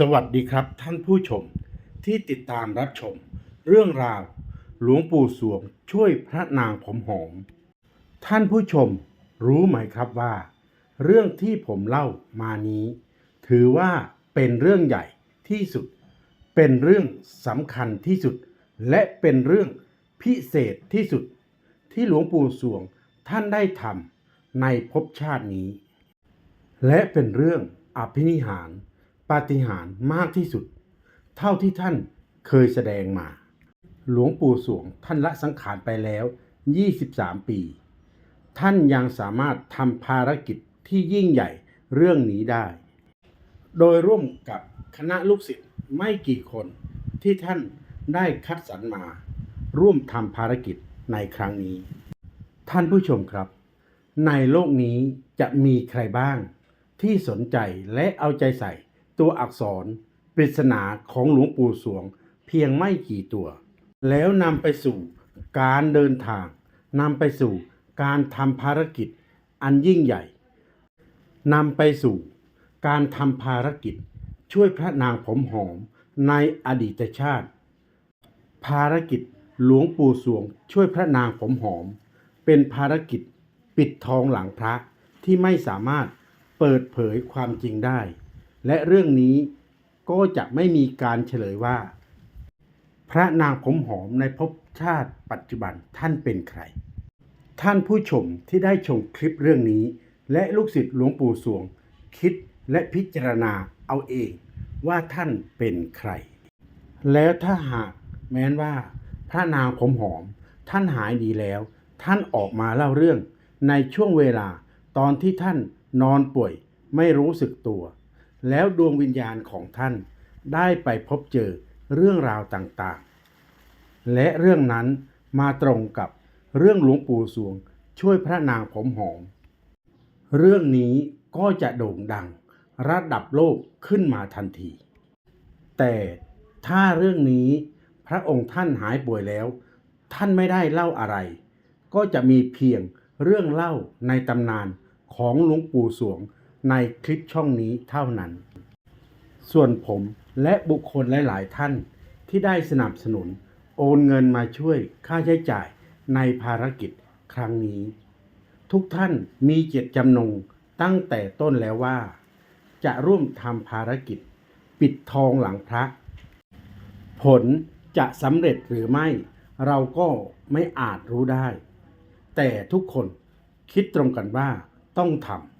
สวัสดีครับท่านผู้ชมที่ติดตามรับชม เรื่องราว หลวงปู่สวงช่วยพระนางผมหอม ท่านผู้ชมรู้ไหมครับว่า เรื่องที่ผมเล่ามานี้ ถือว่าเป็นเรื่องใหญ่ที่สุด เป็นเรื่องสำคัญที่สุด และเป็นเรื่องพิเศษที่สุด ที่หลวงปู่สวงท่านได้ทำในภพชาตินี้ และเป็นเรื่องอภินิหาร ปาฏิหาริย์มากที่สุด เท่าที่ท่านเคยแสดงมา หลวงปู่สวงท่านละสังขารไปแล้ว 23 ปี ท่านยังสามารถทำภารกิจที่ยิ่งใหญ่เรื่องนี้ได้ โดยร่วมกับคณะลูกศิษย์ไม่กี่คนที่ท่านได้คัดสรรมา ร่วมทำภารกิจในครั้งนี้ ท่านผู้ชมครับ ในโลกนี้จะมีใครบ้างที่สนใจและเอาใจใส่ ตัวอักษรปริศนาของหลวงปู่สวงเพียงไม่กี่ตัว แล้วนำไปสู่การเดินทางนำไปสู่การทำภารกิจอันยิ่งใหญ่นำไปสู่การทำภารกิจช่วยพระนางผมหอมในอดีตชาติ ภารกิจหลวงปู่สวงช่วยพระนางผมหอม เป็นภารกิจปิดทองหลังพระที่ไม่สามารถเปิดเผยความจริงได้ และเรื่องนี้ก็จะไม่มีการเฉลยว่า พระนางผมหอมในภพชาติปัจจุบันท่านเป็นใคร ท่านผู้ชมที่ได้ชมคลิปเรื่องนี้ และลูกศิษย์หลวงปู่สวง คิดและพิจารณาเอาเองว่าท่านเป็นใคร แล้วถ้าหากแม้นว่า พระนางผมหอม ท่านหายดีแล้ว ท่านออกมาเล่าเรื่องในช่วงเวลาตอนที่ท่านนอนป่วยไม่รู้สึกตัว แล้วดวงวิญญาณของท่านได้ไปพบเจอเรื่องราวต่างๆ และเรื่องนั้นมาตรงกับเรื่องหลวงปู่สวงช่วยพระนางผมหอม เรื่องนี้ก็จะโด่งดังระดับโลกขึ้นมาทันที แต่ถ้าเรื่องนี้พระองค์ท่านหายป่วยแล้ว ท่านไม่ได้เล่าอะไร ก็จะมีเพียงเรื่องเล่าในตำนานของหลวงปู่สวง ในคลิปช่องนี้เท่านั้น ส่วนผมและบุคคลหลาย ๆ ท่านที่ได้สนับสนุน โอนเงินมาช่วยค่าใช้จ่ายในภารกิจครั้งนี้ ทุกท่านมีเจตจำนงตั้งแต่ต้นแล้วว่า จะร่วมทำภารกิจ ปิดทองหลังพระ ผลจะสำเร็จหรือไม่ เราก็ไม่อาจรู้ได้ แต่ทุกคนคิดตรงกันว่าต้องทำ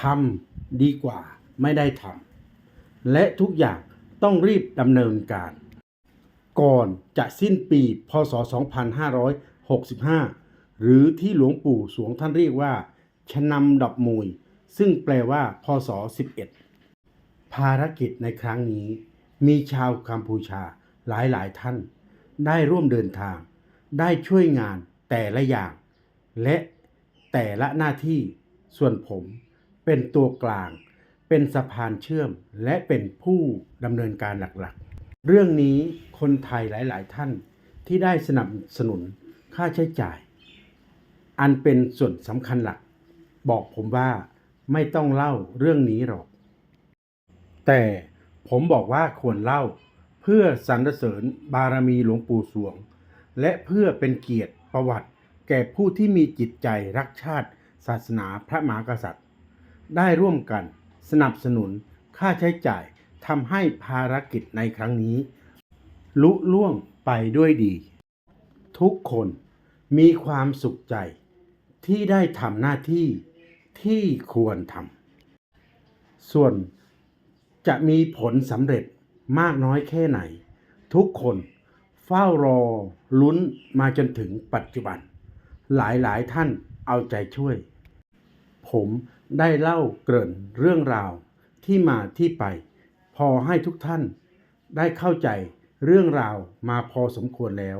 ทำดีกว่าไม่ได้ทำและทุกอย่างต้องรีบดำเนินการ ก่อนจะสิ้นปีพศ 2565 หรือที่หลวงปู่สวงท่านเรียกว่า ชนำดอกมุยซึ่งแปลว่า พศ 11 ภารกิจในครั้งนี้ มีชาวกัมพูชาหลายๆท่าน ได้ร่วมเดินทาง ได้ช่วยงานแต่ละอย่าง และแต่ละหน้าที่ส่วนผม เป็นตัวกลาง เป็นสะพานเชื่อม และเป็นผู้ดำเนินการหลักๆ เรื่องนี้คนไทยหลาย ๆ ท่านที่ได้สนับสนุนค่าใช้จ่าย อันเป็นส่วนสำคัญหลัก บอกผมว่าไม่ต้องเล่าเรื่องนี้หรอก แต่ผมบอกว่าควรเล่าเพื่อสรรเสริญบารมีหลวงปู่สวง และเพื่อเป็นเกียรติประวัติ แก่ผู้ที่มีจิตใจรักชาติ ศาสนาพระมหากษัตริย์ ได้ร่วมกัน สนับสนุนค่าใช้จ่ายทำให้ภารกิจในครั้งนี้ ลุล่วงไปด้วยดี ทุกคนมีความสุขใจ ที่ได้ทำหน้าที่ที่ควรทำส่วนจะมีผลสำเร็จมากน้อยแค่ไหน ทุกคนเฝ้ารอลุ้นมาจนถึงปัจจุบัน หลายๆท่านเอาใจช่วย ผม ได้เล่าเกริ่นเรื่องราวที่มาที่ไป พอให้ทุกท่านได้เข้าใจเรื่องราวมาพอสมควรแล้ว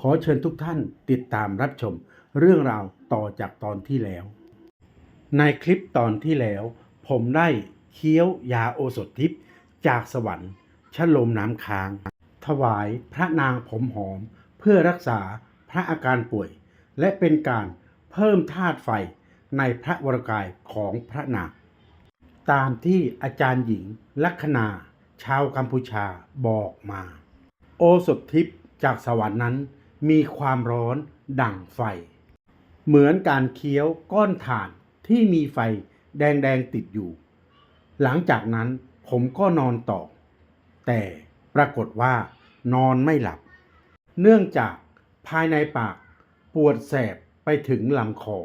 ขอเชิญทุกท่านติดตามรับชมเรื่องราวต่อจากตอนที่แล้ว ในคลิปตอนที่แล้ว ผมได้เคี้ยวยาโอสถทิพย์จากสวรรค์ชะลมน้ำค้าง ถวายพระนางผมหอม เพื่อรักษาพระอาการป่วย และเป็นการเพิ่มธาตุไฟ ในพระวรกายของพระนางตามที่อาจารย์หญิงลัคนาชาวกัมพูชาบอกมา โอสถทิพย์จากสวรรค์นั้นมีความร้อนดั่งไฟ เหมือนการเคี้ยวก้อนถ่านที่มีไฟแดงๆติดอยู่ หลังจากนั้นผมก็นอนต่อ แต่ปรากฏว่านอนไม่หลับ เนื่องจากภายในปากปวดแสบไปถึงลำคอ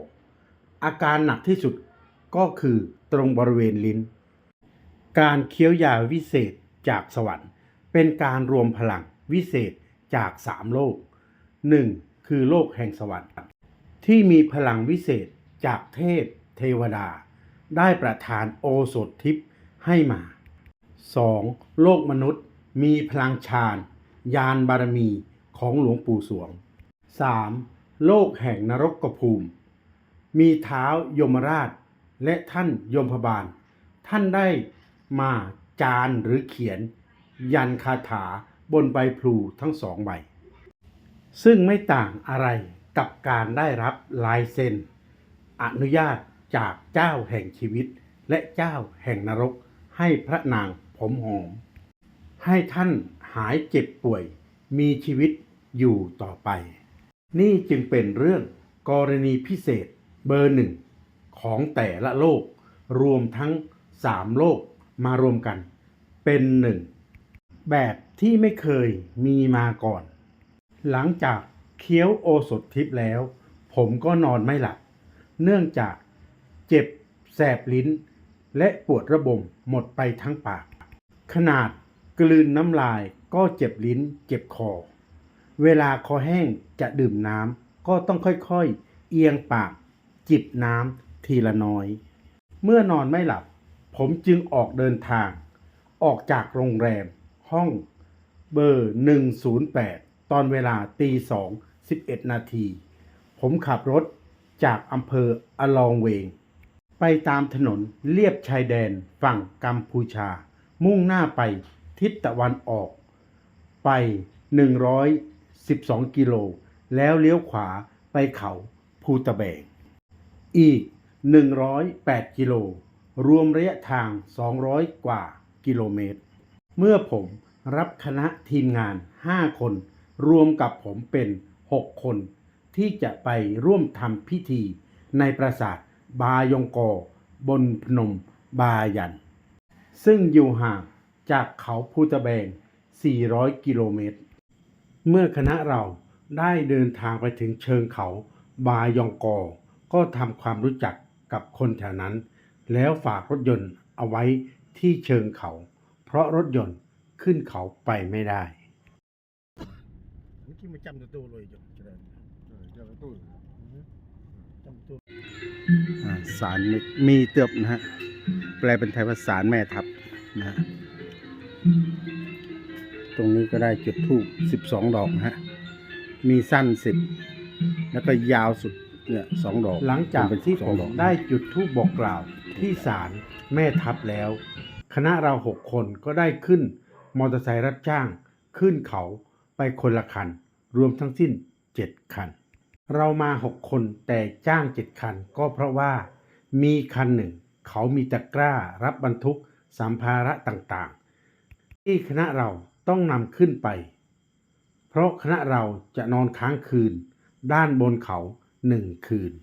อาการหนักที่สุดก็คือตรงบริเวณลิ้น การเคี้ยวยาวิเศษจากสวรรค์ เป็นการรวมพลังวิเศษจากสามโลกหนึ่งคือโลกแห่งสวรรค์ ที่มีพลังวิเศษจากเทพเทวดา ได้ประทานโอสถทิพย์ให้มา 2. โลกมนุษย์มีพลังฌานยานบารมีของหลวงปู่สวง 3. โลกแห่งนรกภูมิ มีเท้ายมราชและท่านยมพบาล ท่านได้มาจานหรือเขียน ยันคาถาบนใบพลูทั้งสองใบ ซึ่งไม่ต่างอะไรกับการได้รับลายเซ็น อนุญาตจากเจ้าแห่งชีวิตและเจ้าแห่งนรกให้พระนางผมหอม ให้ท่านหายเจ็บป่วยมีชีวิตอยู่ต่อไป นี่จึงเป็นเรื่องกรณีพิเศษ เบอร์หนึ่งของแต่ละโลก รวมทั้งสามโลกมารวมกัน เป็นหนึ่งแบบที่ไม่เคยมีมาก่อน หลังจากเคี้ยวโอสถทิพแล้ว ผมก็นอนไม่หลับ เนื่องจากเจ็บแสบลิ้น และปวดระบมหมดไปทั้งปาก ขนาดกลืนน้ำลายก็เจ็บลิ้นเจ็บคอ เวลาคอแห้งจะดื่มน้ำก็ต้องค่อยๆ เอียงปาก จิบน้ำทีละน้อย เมื่อนอนไม่หลับ ผมจึงออกเดินทาง ออกจากโรงแรม ห้องเบอร์ 108 ตอนเวลาตีสอง11นาที ผมขับรถจากอำเภออลองเวง ไปตามถนนเลียบชายแดนฝั่งกัมพูชา มุ่งหน้าไปทิศตะวันออก ไป 112 กิโล แล้วเลี้ยวขวาไปเขาภูตะแบง อีก 108 กิโล รวมระยะทาง 200 กว่ากิโลเมตร เมื่อผมรับคณะทีมงาน 5 คน รวมกับผมเป็น 6 คน ที่จะไปร่วมทำพิธีในปราสาทบายองกอบนพนมบายัน ซึ่งอยู่ห่างจากเขาภูตะแบง 400 กิโลเมตร เมื่อคณะเราได้เดินทางไปถึงเชิงเขาบายองกอ ก็ทำความรู้จักกับคนแถวนั้น แล้วฝากรถยนต์เอาไว้ที่เชิงเขา เพราะรถยนต์ขึ้นเขาไปไม่ได้เมื่มาจำตัวเลยจำได้จะไปตู้จำตัวสารมีเตือบนะฮะ แปลเป็นไทยว่าสารแม่ทับนะฮะตรงนี้ก็ได้จุดทูบสิบสองดอกนะฮะ มีสั้นสิบแล้วก็ยาวสุด เนี่ยสองดอกหลังจากที่ผมได้จุดทูบบอกกล่าวที่ศาลแม่ทับแล้ว คณะเราหกคนก็ได้ขึ้น มอเตอร์ไซค์รับจ้างขึ้นเขาไปคนละคัน รวมทั้งสิ้นเจ็ดคัน เรามาหกคนแต่จ้างเจ็ดคันก็เพราะว่ามีคันหนึ่ง เขามีตะกร้ารับบรรทุกสัมภาระต่างๆ ที่คณะเราต้องนำขึ้นไป เพราะคณะเราจะนอนค้างคืน ด้านบนเขา หนึ่งคืน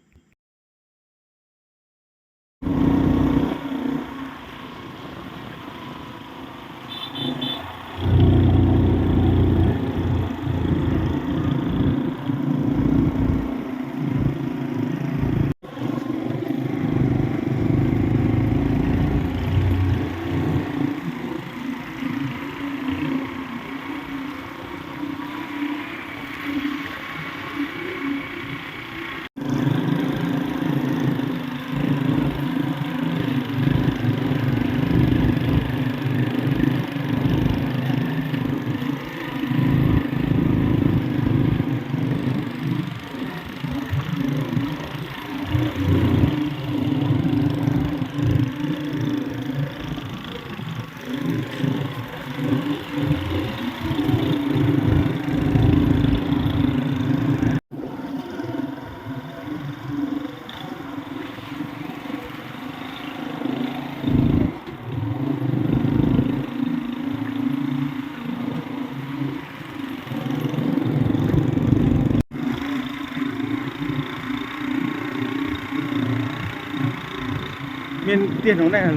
miền tiền hướng này là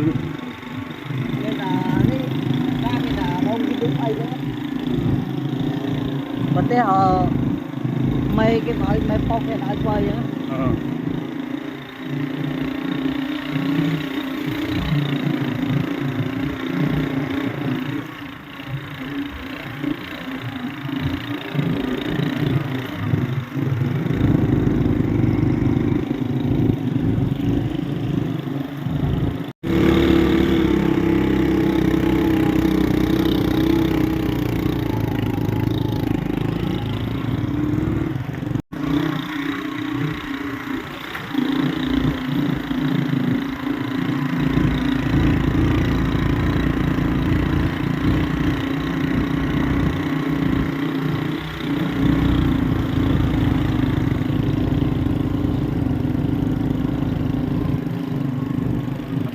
nên là đi ra mình là đông cái đúng ấy nữa còn thế họ mấy cái nói mấy phong cái nói quay á. Ờ.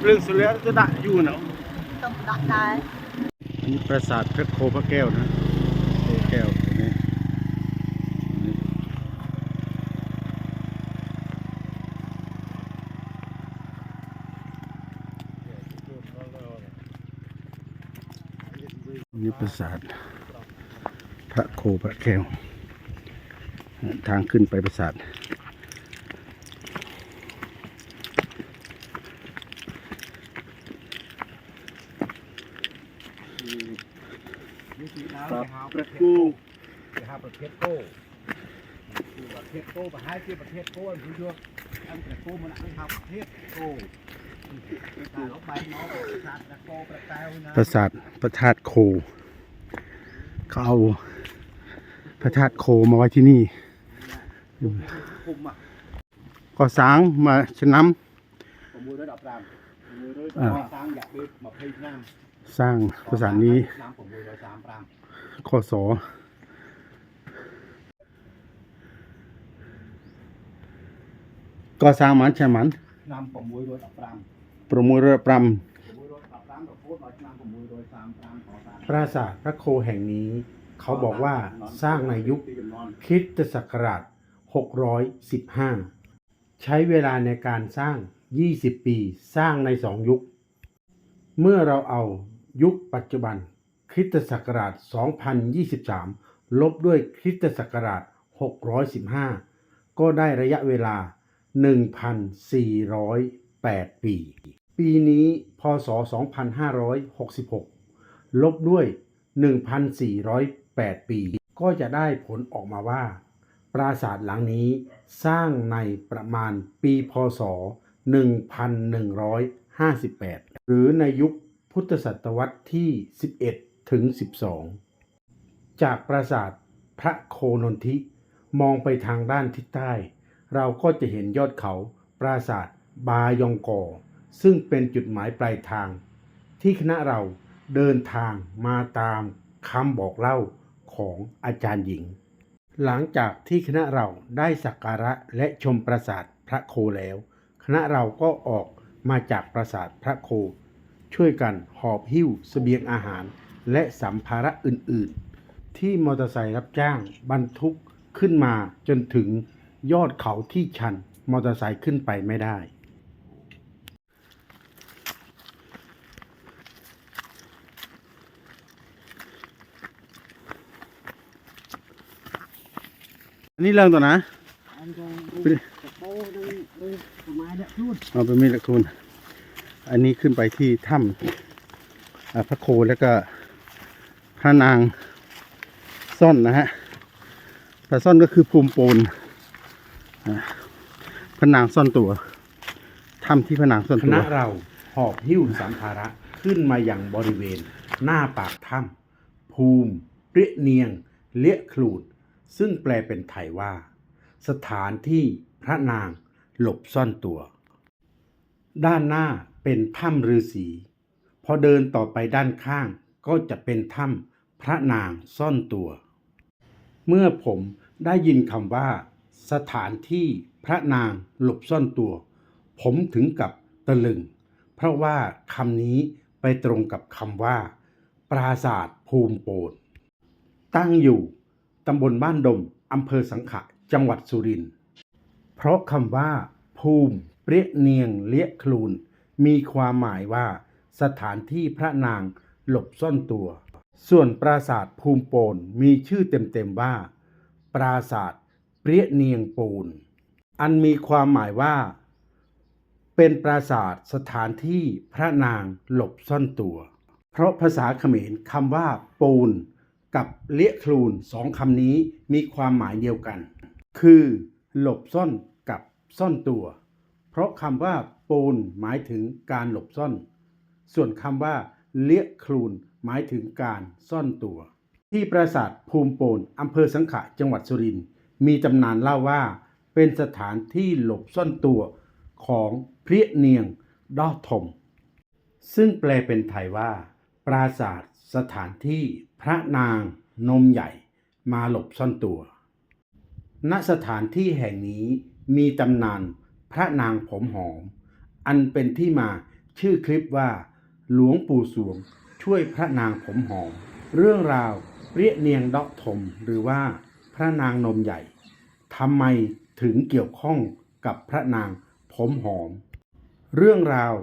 เรื่องสุริยะจะดัอยู่เนาะตดักได้อันนี้ปราสาทพระโคพระแก้วนะโคแก้วนี่นี่ปราสาทพระโคพระแก้ว ทางขึ้นไปปราสาท ครับประตูนะครับประเทศโก้ประเทศโก้ประเทศที่ประเทศโก้อันคือว่าอันประเทศโก้มันนะครับประเทศโก้ถ้าประชาติโก้ประแตราสาทพระธาตุโคเขาเอาพระธาตุโคมาไว้ที่นี่คุมอะก็สร้างมาชนะมวยระดับรามมวยระดับสร้างอยากได้มาพลิกน้ำ สร้างำปราสาทนี้น้ำผมมือระดับสามรามคศก็สร้างมันใช่มันน้ำผมมือระดับรามประมูลระปรผมมือระดับรามกับโคตรน้อยน้ำผมมือระดับสามรามขอสามำปราสาทพระโคแห่งนี้ เขาบอกว่าสร้างในยุคคริสตศักราช 615 ใช้เวลาในการสร้าง 20 ปี สร้างในสองยุค เมื่อเราเอา ยุคปัจจุบัน คริสตศักราช 2023 ลบด้วยคริสตศักราช 615 ก็ได้ระยะเวลา 1,408 ปี ปีนี้พศ 2566 ลบด้วย 1,408 ปี ก็จะได้ผลออกมาว่า ปราสาทหลังนี้สร้างในประมาณปีพศ 1158 หรือในยุค พุทธศตวรรษที่ 11 ถึง 12 จากปราสาทพระโคนนทิมองไปทางด้านทิศใต้ เราก็จะเห็นยอดเขาปราสาทบายองกอ ซึ่งเป็นจุดหมายปลายทาง ที่คณะเราเดินทางมาตามคำบอกเล่าของอาจารย์หญิง หลังจากที่คณะเราได้สักการะและชมปราสาทพระโคแล้ว คณะเราก็ออกมาจากปราสาทพระโค ช่วยกันหอบหิ้วเสบียงอาหาร และสัมภาระอื่นๆ ที่มอเตอร์ไซค์รับจ้างบรรทุกขึ้นมาจนถึงยอดเขาที่ชันมอเตอร์ไซค์ขึ้นไปไม่ได้ อันนี้เรื่องตัวนะ anh con Bên- bố đang đi mai đẹp luôn เอาเป็นมีดหลักทุน อันนี้ขึ้นไปที่ถ้ำพระโคแล้วก็พระนางซ่อนนะฮะพระซ่อนก็คือภูมิปูนพระนางซ่อนตัวถ้ำที่พระนางซ่อนตัวคณะเราหอบหิ้วสัมภาระขึ้นมาอย่างบริเวณ หน้าปากถ้ำภูมิเรียเนียง เลี้ยคลูด ซึ่งแปลเป็นไทยว่า สถานที่พระนางหลบซ่อนตัว ด้านหน้า เป็นถ้ำฤาษีพอเดินต่อไปด้านข้างก็จะเป็นถ้ำพระนางซ่อนตัว เมื่อผมได้ยินคำว่า สถานที่พระนางหลบซ่อนตัว ผมถึงกับตะลึง เพราะว่าคำนี้ไปตรงกับคำว่า ปราศาสาทภูมิโปนตั้งอยู่ตำบลบ้านดมอำเภอสังขะจังหวัดสุรินทร์เพราะคำว่า ภูมิเปรียเนียงเลี้ยคลูน มีความหมายว่า สถานที่พระนางหลบซ่อนตัว ส่วนปราสาทภูมิโปนมีชื่อเต็มๆว่า ปราสาทเปรี้ยเนียงปูน อันมีความหมายว่า เป็นปราสาทสถานที่พระนางหลบซ่อนตัว เพราะภาษาเขมรคำว่า ปูน กับเลียคลูนสองคำนี้มีความหมายเดียวกัน คือ หลบซ่อนกับซ่อนตัว เพราะคำว่า ปูนหมายถึงการหลบซ่อน ส่วนคำว่าเลี้ยคลูนหมายถึงการซ่อนตัว ที่ปราสาทภูมิโปนอำเภอสังขะจังหวัดสุรินทร์มีตำนานเล่าว่า เป็นสถานที่หลบซ่อนตัวของเพรียเนียงดอทม ซึ่งแปลเป็นไทยว่า ปราสาทสถานที่พระนางนมใหญ่มาหลบซ่อนตัว ณสถานที่แห่งนี้มีตำนานพระนางผมหอม อันเป็นที่มาชื่อคลิปว่า หลวงปู่สวง ช่วยพระนางผมหอม เรื่องราวเรียเนียงดาะถมหรือว่าพระนางนมใหญ่ทำไมถึงเกี่ยวข้องกับพระนางผมหอม เรื่องราว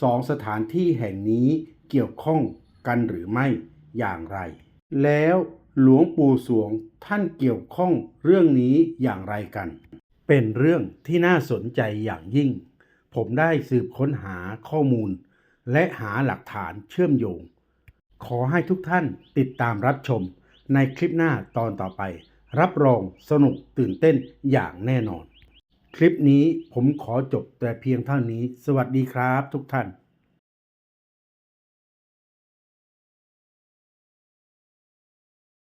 สองสถานที่แห่งนี้เกี่ยวข้องกันหรือไม่อย่างไร แล้วหลวงปู่สวงท่านเกี่ยวข้องเรื่องนี้อย่างไรกัน เป็นเรื่องที่น่าสนใจอย่างยิ่ง ผมได้สืบค้นหาข้อมูล และหาหลักฐานเชื่อมโยง ขอให้ทุกท่านติดตามรับชมในคลิปหน้าตอนต่อไป รับรองสนุกตื่นเต้นอย่างแน่นอน คลิปนี้ผมขอจบแต่เพียงเท่านี้ สวัสดีครับทุกท่าน